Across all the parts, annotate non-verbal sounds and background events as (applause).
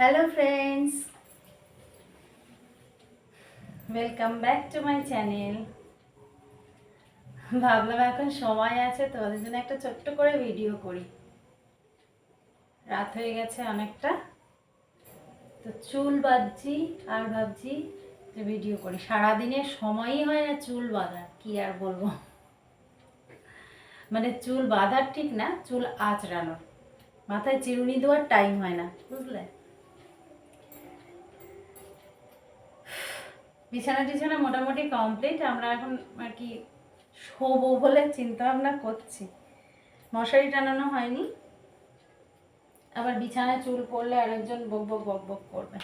Hello friends welcome back to my channel ভাবলাম এখন সময় আছে তো ওদের জন্য একটা ছোট্ট করে ভিডিও করি। রাত হয়ে গেছে অনেকটা। তো চুল বাঁধছি, আর ভাবছি যে ভিডিও করি। সারাদিনে সময়ই হয় না চুল বাঁধার, কি আর বলব? মানে চুল বাঁধার ঠিক না, চুল আঁচড়ানোর। মাথায় চিরুনি দেওয়ার টাইম হয় না, বুঝলে? বিছানা টিছানা মোটামুটি কমপ্লিট আমরা এখন আর কি শোবো বলে চিন্তা ভাবনা করছি। মশারি টানানো হয়নি। আবার বিছানায় চুল পড়লে আরেকজন বক বক বক বক করবে।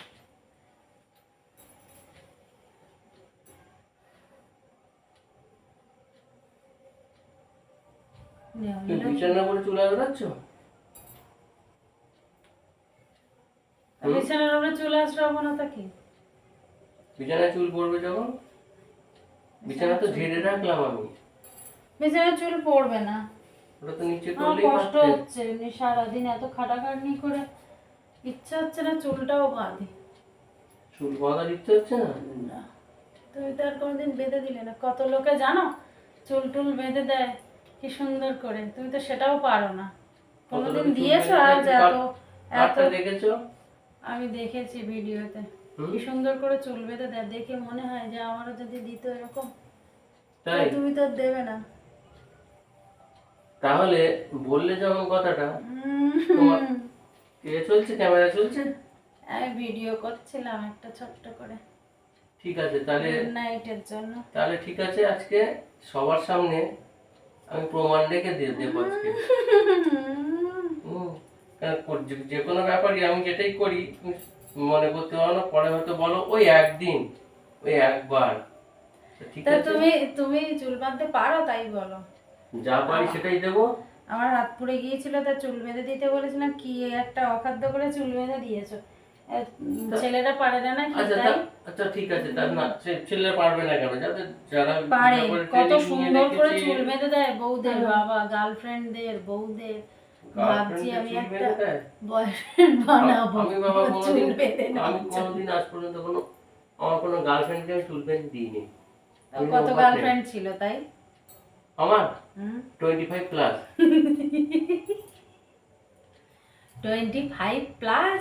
বিছানা করে চুল আঁচড়াচ্ছ? বিছানার উপরে চুল আসরাবো না তা কি? বিছানায় চুল পড়বে যখন? বিছানা তো ঝেড়ে রাখলাম আমি। বিছানায় চুল পড়বে না। ওটা তো নিচে করলেই কষ্ট হচ্ছে এমনি সারাদিন এত খাটাখাটনি করে। ইচ্ছা হচ্ছে না চুলটাও বাঁধি। চুল বাঁধার ইচ্ছে হচ্ছে না? না। তুমি তো আর কোনোদিন বেঁধে দিলে না। কত লোকে জানো? চুল টুল বেঁধে দেয় কি সুন্দর করে। তুমি তো সেটাও পারো না। কোনোদিন দিয়েছ দেয়? এত এত দেখেছ? আমি দেখেছি ভিডিওতে? কি সুন্দর করে চুল বেঁধে দেয় দেখে মনে হয় যে আমারও যদি দিত এরকম তাই? তুমি তো দেবে না। তাহলে বললে যখন কথাটা এ চলছে ক্যামেরা চলছে? আমি ভিডিও করছিলাম একটা ছোট্ট করে। ঠিক আছে তাহলে নাইটের জন্য। তাহলে ঠিক আছে আজকে সবার সামনে আমি প্রমাণ রেখে দিয়ে দেবো আজকে। কো- যে- কোনো ব্যাপারই আমি যেটাই করি মনে করতে পারো না পরে হয়তো বলো ওই একদিন ওই একবার। ঠিক আছে। তুমি তুমি চুল বাঁধতে পারো তাই বলো। যা পারি সেটাই দেবো। আমার হাত পুড়ে গিয়েছিল তা চুল বেঁধে দিতে বলেছিলাম কি একটা অখাদ্য করে চুল বেঁধে দিয়েছ? ছেলেরা পারে না নাকি আচ্ছা আচ্ছা ঠিক আছে তার না সে ছেলে পারবে না কেন? যাদের যারা পারে কত সুন্দর করে চুল বেঁধে দেয় বউদের বাবা গার্লফ্রেন্ডদের বউদের। ভাবছি আমি একটা বয়ফ্রেন্ড বানাবো আমি বাবা কোনোদিন আমি কোনোদিন আজ পর্যন্ত কোনো আমার কোনো গার্লফ্রেন্ডকে আমি চুল দিইনি। কত গার্লফ্রেন্ড ছিল তাই? আমার? Twenty five plus twenty five plus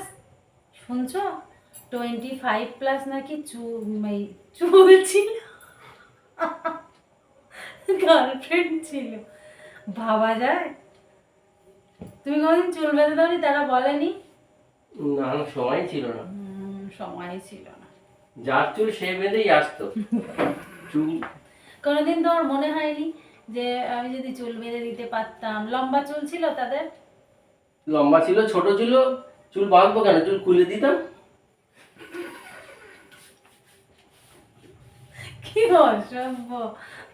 শুনছো? টোয়েন্টি ফাইভ প্লাস নাকি চুল এই চুল ছিল? (laughs) গার্লফ্রেন্ড ছিল। ভাবা যায়? তুমি কোনদিন চুল বেঁধে দাওনি? তারা বলেনি? না সময় ছিল না। সময় ছিল না। যার চুল সে বেঁধেই আসতো। চুল কোনোদিন তোমার মনে হয়নি যে আমি যদি চুল বেঁধে দিতে পারতাম। লম্বা চুল ছিল তাদের? লম্বা ছিল ছোট ছিল। চুল বাঁধবো কেন? চুল খুলে দিতাম। কি অসভ্য।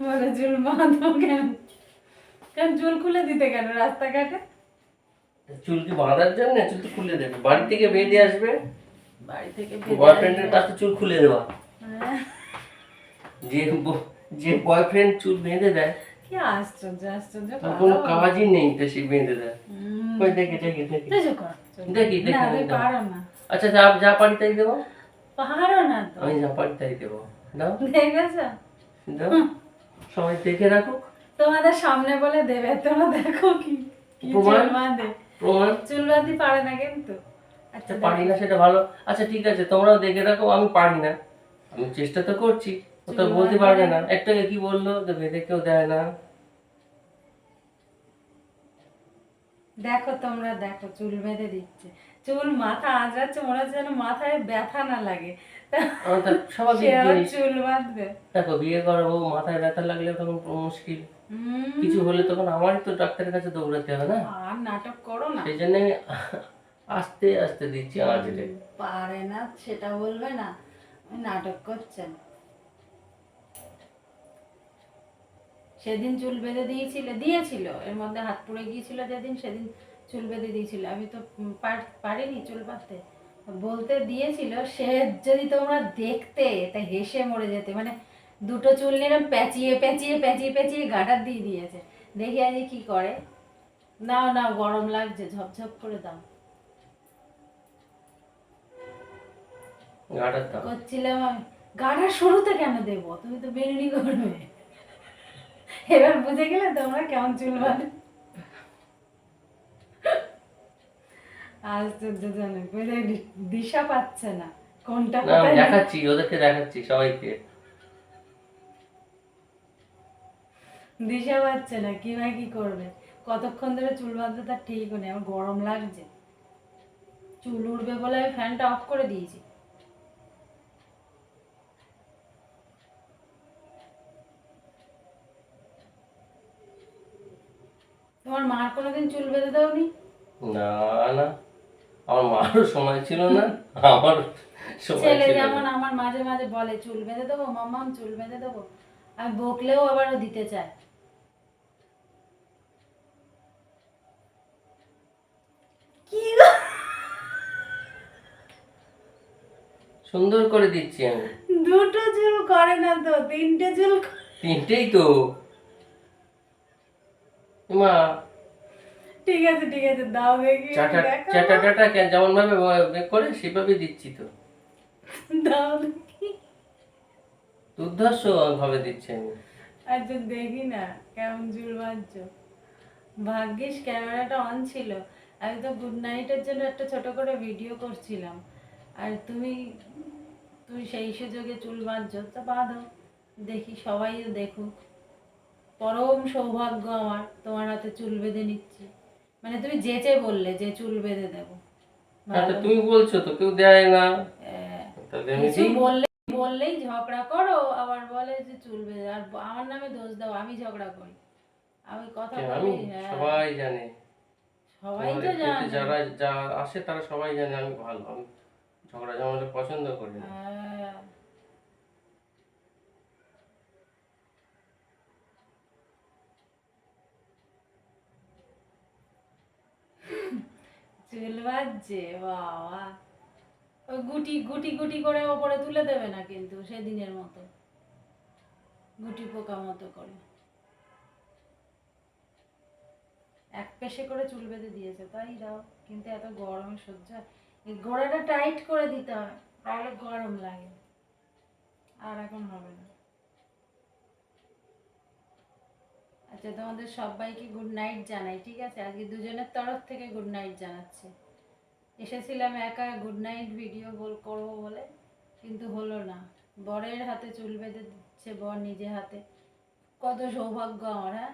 বলে চুল বাঁধবো কেন? কেন চুল খুলে দিতে কেন রাস্তাঘাটে? চুল কি বাঁধার জন্য চুল তো খুলে দেবে। বাড়ি থেকে বেঁধে আসবে বাড়ি থেকে বয়ফ্রেন্ডের কাছে চুল খুলে দেওয়া। হ্যাঁ, যে যে বয়ফ্রেন্ড চুল বেঁধে দেয় কি আশ্চর্য আশ্চর্য কোনো কাজই নেই তা সে বেঁধে দেয়। ওই দেখি দেখি দেখি। দেখো করো, চলো। দেখি, দেখি, না, তুমি দাও। পারো না। আচ্ছা যা যা পারি তাই দেবো? পারো না তো। আমি যা পারি তাই দেবো। দাও। দেখেছ? দাও। সবাই দেখে রাখুক। তোমাদের সামনে বলে দেবে তোমরা দেখো কি প্রমাণ? চুল বাঁধতে পারে না কিন্তু। আচ্ছা আচ্ছা পারি না সেটা ভালো। আচ্ছা ঠিক আছে তোমরাও দেখে রাখো আমি পারি না। আমি চেষ্টা তো করছি ও তো বলতে পারবে না। একটাকে কি বলল? বেঁধে কেউ দেয় না। দেখো তোমরা দেখো চুল বেঁধে দিচ্ছে। চুল মাথা আঁচড়াচ্ছে মনে হচ্ছে যেন মাথায় ব্যথা না লাগে। চুল বাঁধবে। দেখো বিয়ে করব মাথায় ব্যথা লাগলে তখন মুশকিল। কিছু হলে তখন আমারই তো ডাক্তারের কাছে দৌড়াতে হবে না? আর নাটক করো না। সেই জন্য আস্তে আস্তে দিচ্ছি আমার যেটা পারে না সেটা বলবে না। নাটক করছেন। সেদিন চুল বেঁধে দিয়েছিল দিয়েছিল। এর মধ্যে হাত পুড়ে গিয়েছিল যেদিন সেদিন চুল বেঁধে দিয়েছিল। আমি তো পারিনি চুল বাঁধতে বলতে দিয়েছিল সে যদি তোমরা দেখতে তা হেসে মরে যেতে। মানে দুটো চুল নিলাম প্যাচিয়ে প্যাচিয়ে প্যাচিয়ে প্যাচিয়ে গাটার দিয়ে দিয়েছে। দেখি আজ কি করে। নাও নাও গরম লাগছে ঝপঝপ করে দাও। করছিলাম আমি। শুরুতে কেন দেবো? তুমি তো বেরুনি করবে। এবার বুঝে গেলে তোমরা কেমন চুল বাঁধে আশ্চর্য জানে দিশা পাচ্ছে না। কোনটা দেখাচ্ছি ওদেরকে দেখাচ্ছি সবাইকে। দিশা পাচ্ছে না কি ভাই কি করবে? কতক্ষণ ধরে চুল বাঁধতে তার ঠিক নেই আমার গরম লাগছে। চুল উঠবে বলে আমি ফ্যানটা অফ করে দিয়েছি। তোমার মার কোনোদিন চুল বেঁধে দাওনি? না না। আমার মারও সময় ছিল না আমার ছেলে যেমন আমার মাঝে মাঝে বলে চুল বেঁধে দেবো মাম্মাম চুল বেঁধে দেবো। আর বকলেও আবারও দিতে চায় কি গো? সুন্দর করে দিচ্ছি আমি। দুটো চুল করে না তো তিনটে চুল তিনটেই তো। মা। ঠিক আছে ঠিক আছে দাও দেখি চাটা চাটা টাটা যেমন ভাবে করে সেভাবে দিচ্ছি তো। দাও দেখি। দুর্ধর্ষ ভাবে দিচ্ছি আমি। আচ্ছা দেখি না কেমন চুল বাঁধছো। ভাগ্যিস ক্যামেরাটা অন ছিল। আমি তো গুড নাইটের জন্য একটা ছোট করে ভিডিও করছিলাম। আর তুমি তুমি সেই সুযোগে চুল বাঁধছো তো বাঁধো দেখি সবাই দেখুক। পরম সৌভাগ্য আমার তোমার হাতে চুল বেঁধে নিচ্ছি। মানে তুমি যেচে বললে যে চুল বেঁধে দেবো। হ্যাঁ তুমি বলছো তো কেউ দেয় না। আমি কিছু বললে বললেই ঝগড়া করো আবার বলে যে চুল বেঁধে আর আমার নামে দোষ দাও আমি ঝগড়া করি। আমি কথা বলি হ্যাঁ, সবাই জানে। সবাই আমার তো জানে। যারা যা আসে তারা সবাই জানে আমি ভালো আমি ঝগড়া ঝামেলা পছন্দ করি না। হ্যাঁ। চুল বাজছে বাবা। ওই গুটি গুটি গুটি করে ওপরে তুলে দেবে না কিন্তু সেদিনের মতো। গুটি পোকা মতো করে। এক পেশে করে চুল বেঁধে দিয়েছে, তাই দাও কিন্তু এত গরমে সহ্য, এই গোড়াটা টাইট করে দিতে হয়, তাহলে গরম লাগে। আর এখন হবে না। আচ্ছা তোমাদের সবাইকে গুড নাইট জানাই, ঠিক আছে? আজকে দুজনের তরফ থেকে গুড নাইট জানাচ্ছি। এসেছিলাম একা গুড নাইট ভিডিও বল, করব বলে, কিন্তু হলো না। বরের হাতে চুল বেঁধে দিচ্ছে বর নিজে হাতে। কত সৌভাগ্য আমার হ্যাঁ?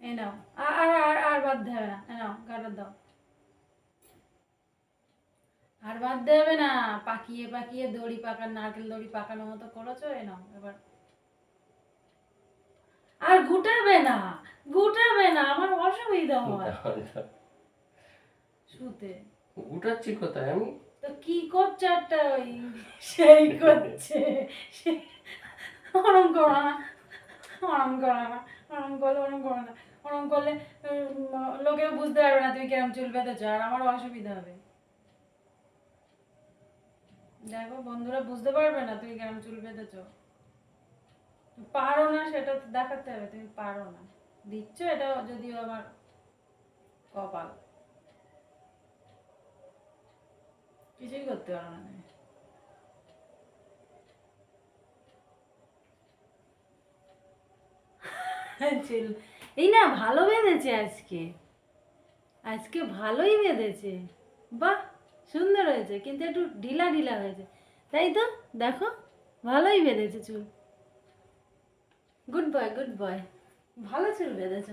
এ নাও। আর আর আর বাদ হবে না। এ নাও গাটা দাও। আর বাদ দেবে না। পাকিয়ে পাকিয়ে দড়ি পাকান নারকেল দড়ি পাকানোর মতো করেছ? এ নাও এবার। আর গুটাবে না গুটাবে না। আমার অসুবিধা হয়। শুতে। গুটাচ্ছি কোথায়? আমি তো কি করছে একটা ওই সেই করছে? ওরম করো না। ওরম করো না। ওরম করলে ওরম করো না। ওরম করলে লোকেও বুঝতে পারবে না তুমি কিরম চুল বেঁধেছো আর আমারও অসুবিধা হবে। দেখো, বন্ধুরা বুঝতে পারবে না তুমি কেমন চুল। বেঁধেছো পারো না সেটা দেখাতে হবে, তুমি পারো না। দিচ্ছ এটা যদিও আমার কপাল। কিছুই করতে পারো না তুমি। (laughs) এই না, ভালো বেঁধেছে আজকে। আজকে ভালোই বেঁধেছে। বাহ, সুন্দর হয়েছে, কিন্তু একটু ঢিলা ঢিলা হয়েছে। তাই তো, দেখো, ভালোই বেঁধেছে চুল। গুড বয় গুড বয় ভালো চুল বেঁধেছ।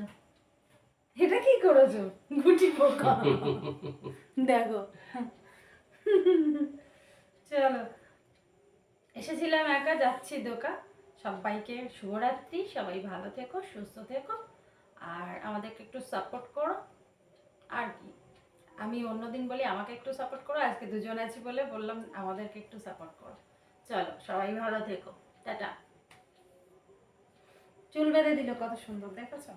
এটা কি করেছ? গুটি পোকা। দেখো। চলো, এসেছিলাম একা, যাচ্ছি দোকান সবাইকে শুভরাত্রি, সবাই ভালো থেকো, সুস্থ থেকো। আর আমাদেরকে একটু সাপোর্ট করো। আর কি? আমি অন্যদিন বলি, আমাকে একটু সাপোর্ট করো, আজকে দুজন আছি বলে বললাম আমাদেরকে একটু সাপোর্ট করো। চলো, সবাই ভালো থেকো। টাটা। চুল বেঁধে দিল, কত সুন্দর, দেখেছ?